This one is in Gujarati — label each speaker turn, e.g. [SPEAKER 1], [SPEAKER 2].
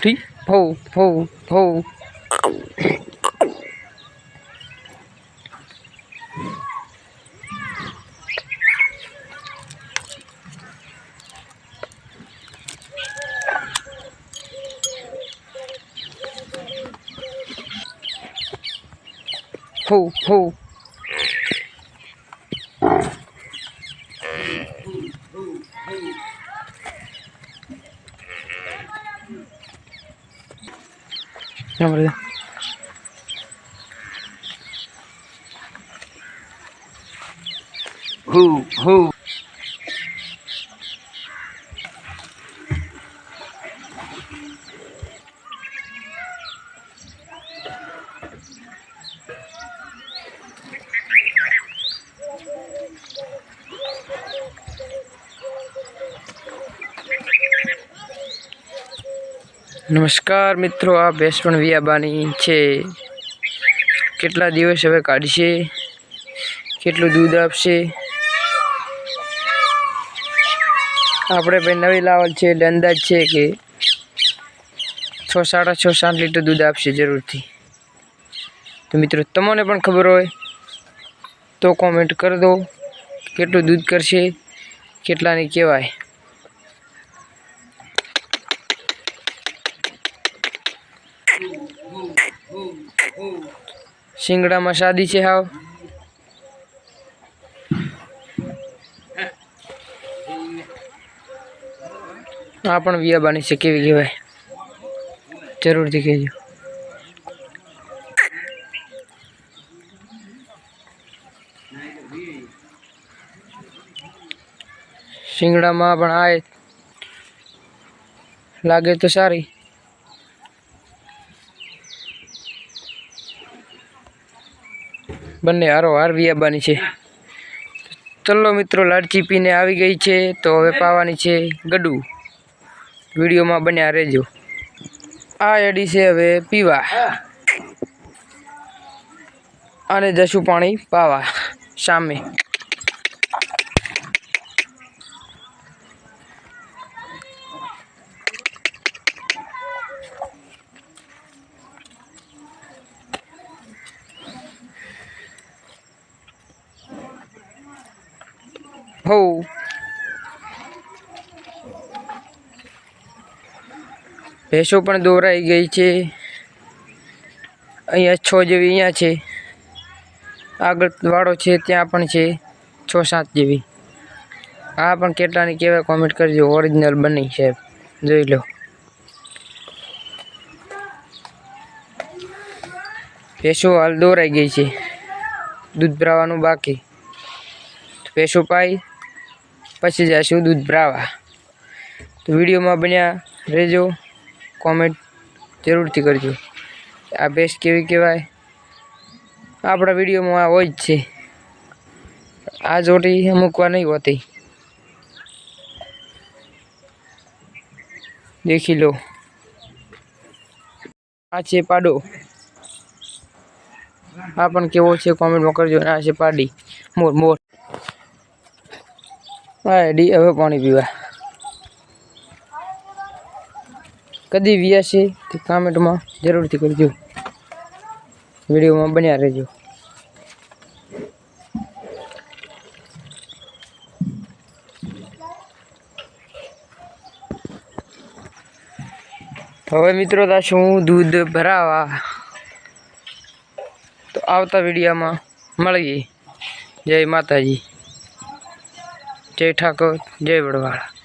[SPEAKER 1] three, four, four, four. Ho, ho. Ho, ho, ho. હો આપણે
[SPEAKER 2] Who, who?
[SPEAKER 1] નમસ્કાર મિત્રો, આ પણ વિયાબાની છે. કેટલા દિવસ હવે કાઢશે? કેટલું દૂધ આપશે? આપણે ભાઈ નવી લાવલ છે, એટલે અંદાજ છે કે છ, સાડા છ, સાત લીટર દૂધ આપશે જરૂરથી. તો મિત્રો, તમને પણ ખબર હોય તો કોમેન્ટ કરી દો કેટલું દૂધ કરશે, કેટલાની કહેવાય. શિંગડામાં શાદી છે હાવ. આ પણ વિયાબાની છે, કેવી કહેવાય? જરૂરથી કહેજો. શિંગડામાં પણ આ લાગે તો સારી. બંને હારો હાર વિયાબાની છે. ચલો મિત્રો લાડચી પીને આવી ગઈ છે, તો હવે પાવાની છે ગડુ. વિડીયોમાં બન્યા રહેજો. આ એડી છે હવે પીવા. અને જશું પાણી પાવા, સામે. હો ભેંસો પણ દોરાઈ ગઈ છે. અહીંયા છ જેવી અહીંયા છે. આગળ વાળો છે, ત્યાં પણ છે, છ સાત જેવી. આ પણ કેટલાની કહેવાય કોમેન્ટ કરજો ઓરિજિનલ બની છે. જોઈ લો. ભેંસો હાલ દોરાઈ ગઈ છે. દૂધ ભરાવાનું બાકી. ભેંસો પાઈ. પછી જઈશું દૂધ ભરાવા. તો વિડીયોમાં બન્યા રહેજો. કોમેન્ટ જરૂરથી કરજો. આ ભેંસ કેવી કહેવાય? આપણા વિડીયોમાં આ હોય જ છે. આ જોટી મૂકવા નહીં હોતી. દેખી લો. આ છે પાડો. આ પણ કેવો છે? કોમેન્ટમાં કરજો. આ છે પાડી. મોર મોર. હા એડી હવે પાણી પીવા. કદી વ્યા છે તે કોમેન્ટમાં જરૂરથી કરજો. વિડીયોમાં બન્યા રહેજો. હવે મિત્રો તાશું દૂધ ભરાવા? તો આવતા વિડીયામાં મળીએ. જય માતાજી. જય ઠાકોર જય વડવાળા.